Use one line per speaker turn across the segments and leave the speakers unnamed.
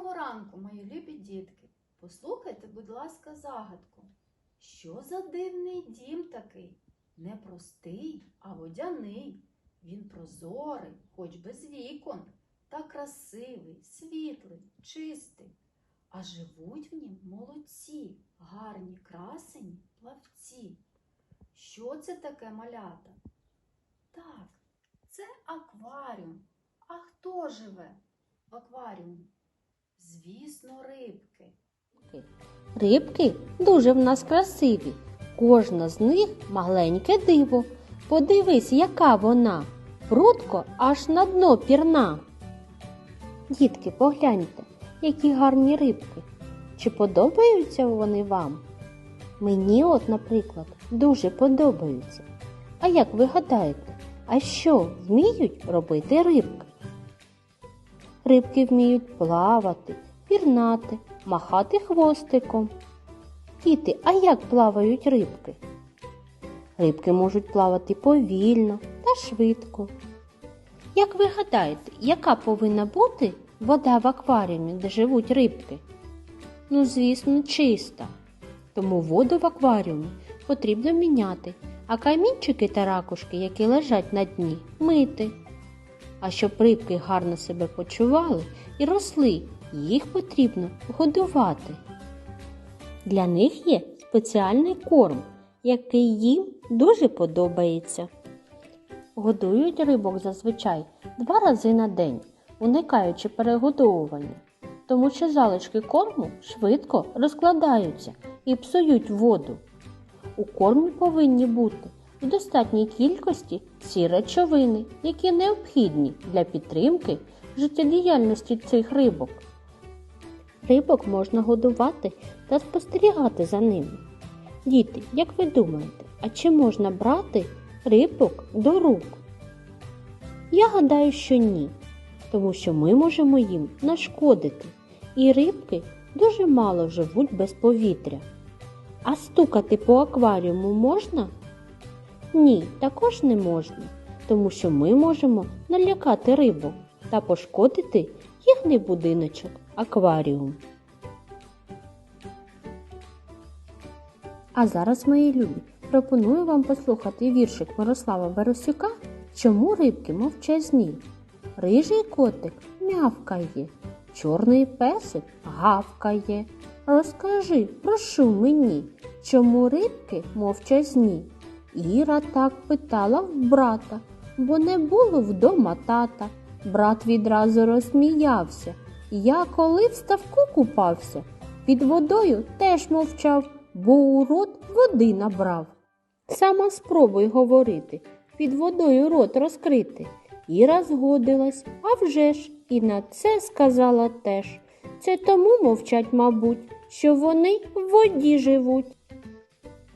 Доброго ранку, мої любі дітки. Послухайте, будь ласка, загадку. Що за дивний дім такий? Не простий, а водяний. Він прозорий, хоч без вікон, та красивий, світлий, чистий. А живуть в нім молодці, гарні красені плавці. Що це таке малята? Так, це акваріум. А хто живе в акваріумі? Звісно, рибки.
Рибки дуже в нас красиві. Кожна з них маленьке диво. Подивись, яка вона. Прутко аж на дно пірна. Дітки, погляньте, які гарні рибки. Чи подобаються вони вам? Мені, от, наприклад, дуже подобаються. А як ви гадаєте, а що вміють робити рибки? Рибки вміють плавати, пірнати, махати хвостиком. Діти, а як плавають рибки? Рибки можуть плавати повільно та швидко. Як ви гадаєте, яка повинна бути вода в акваріумі, де живуть рибки? Ну, звісно, чиста. Тому воду в акваріумі потрібно міняти, а камінчики та ракушки, які лежать на дні, мити. А щоб рибки гарно себе почували і росли, їх потрібно годувати. Для них є спеціальний корм, який їм дуже подобається. Годують рибок зазвичай два рази на день, уникаючи перегодовування, тому що залишки корму швидко розкладаються і псують воду. У кормі повинні бути в достатній кількості ці речовини, які необхідні для підтримки життєдіяльності цих рибок. Рибок можна годувати та спостерігати за ними. Діти, як ви думаєте, а чи можна брати рибок до рук? Я гадаю, що ні, тому що ми можемо їм нашкодити, і рибки дуже мало живуть без повітря. А стукати по акваріуму можна? Ні, також не можна, тому що ми можемо налякати рибок та пошкодити їхній будиночок акваріум. А зараз, мої любі, пропоную вам послухати віршик Мирослава Веросюка Чому рибки мовчазні? Рижий котик мявкає, чорний песик гавкає. Розкажи, прошу мені, чому рибки мовчазні? Іра так питала в брата, бо не було вдома тата. Брат відразу розсміявся. Я коли в ставку купався, під водою теж мовчав, бо у рот води набрав. Сама спробуй говорити, під водою рот розкрити. Іра згодилась, а вже ж, і на це сказала теж. Це тому мовчать, мабуть, що вони в воді живуть.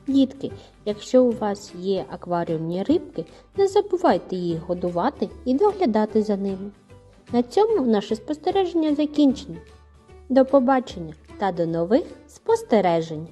Дітки, якщо у вас є акваріумні рибки, не забувайте їх годувати і доглядати за ними. На цьому наше спостереження закінчено. До побачення та до нових спостережень!